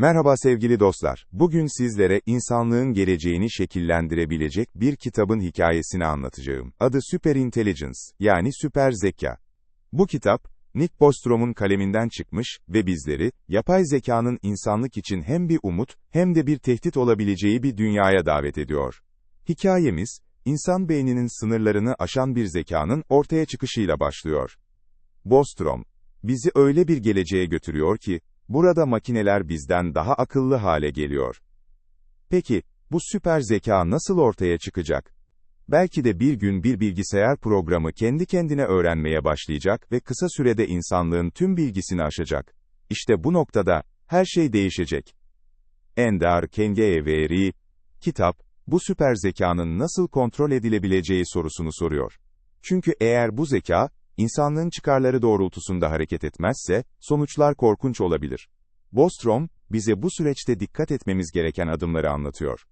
Merhaba sevgili dostlar. Bugün sizlere insanlığın geleceğini şekillendirebilecek bir kitabın hikayesini anlatacağım. Adı Super Intelligence, yani süper zeka. Bu kitap, Nick Bostrom'un kaleminden çıkmış ve bizleri, yapay zekanın insanlık için hem bir umut, hem de bir tehdit olabileceği bir dünyaya davet ediyor. Hikayemiz, insan beyninin sınırlarını aşan bir zekanın ortaya çıkışıyla başlıyor. Bostrom, bizi öyle bir geleceğe götürüyor ki, burada makineler bizden daha akıllı hale geliyor. Peki, bu süper zeka nasıl ortaya çıkacak? Belki de bir gün bir bilgisayar programı kendi kendine öğrenmeye başlayacak ve kısa sürede insanlığın tüm bilgisini aşacak. İşte bu noktada, her şey değişecek. Ender Kengeeveri, kitap, bu süper zekanın nasıl kontrol edilebileceği sorusunu soruyor. Çünkü eğer bu zeka, insanlığın çıkarları doğrultusunda hareket etmezse, sonuçlar korkunç olabilir. Bostrom, bize bu süreçte dikkat etmemiz gereken adımları anlatıyor.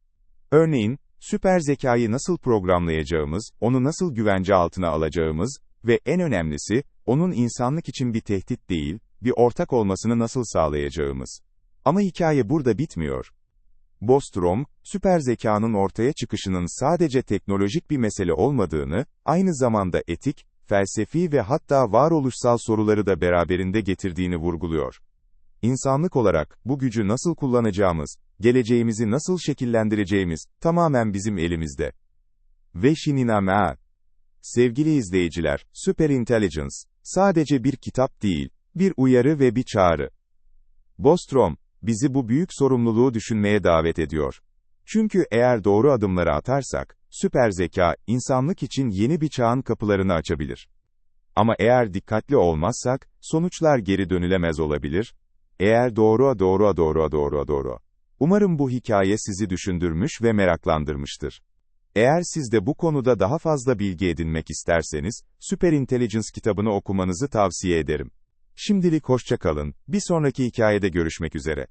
Örneğin, süper zekayı nasıl programlayacağımız, onu nasıl güvence altına alacağımız ve en önemlisi, onun insanlık için bir tehdit değil, bir ortak olmasını nasıl sağlayacağımız. Ama hikaye burada bitmiyor. Bostrom, süper zekanın ortaya çıkışının sadece teknolojik bir mesele olmadığını, aynı zamanda etik, felsefi ve hatta varoluşsal soruları da beraberinde getirdiğini vurguluyor. İnsanlık olarak, bu gücü nasıl kullanacağımız, geleceğimizi nasıl şekillendireceğimiz, tamamen bizim elimizde. Ve Shininama. Sevgili izleyiciler, Super Intelligence, sadece bir kitap değil, bir uyarı ve bir çağrı. Bostrom, bizi bu büyük sorumluluğu düşünmeye davet ediyor. Çünkü eğer doğru adımları atarsak, süper zeka, insanlık için yeni bir çağın kapılarını açabilir. Ama eğer dikkatli olmazsak, sonuçlar geri dönülemez olabilir. Eğer doğru doğru doğru doğru doğru. Umarım bu hikaye sizi düşündürmüş ve meraklandırmıştır. Eğer siz de bu konuda daha fazla bilgi edinmek isterseniz, Super Intelligence kitabını okumanızı tavsiye ederim. Şimdilik hoşça kalın, bir sonraki hikayede görüşmek üzere.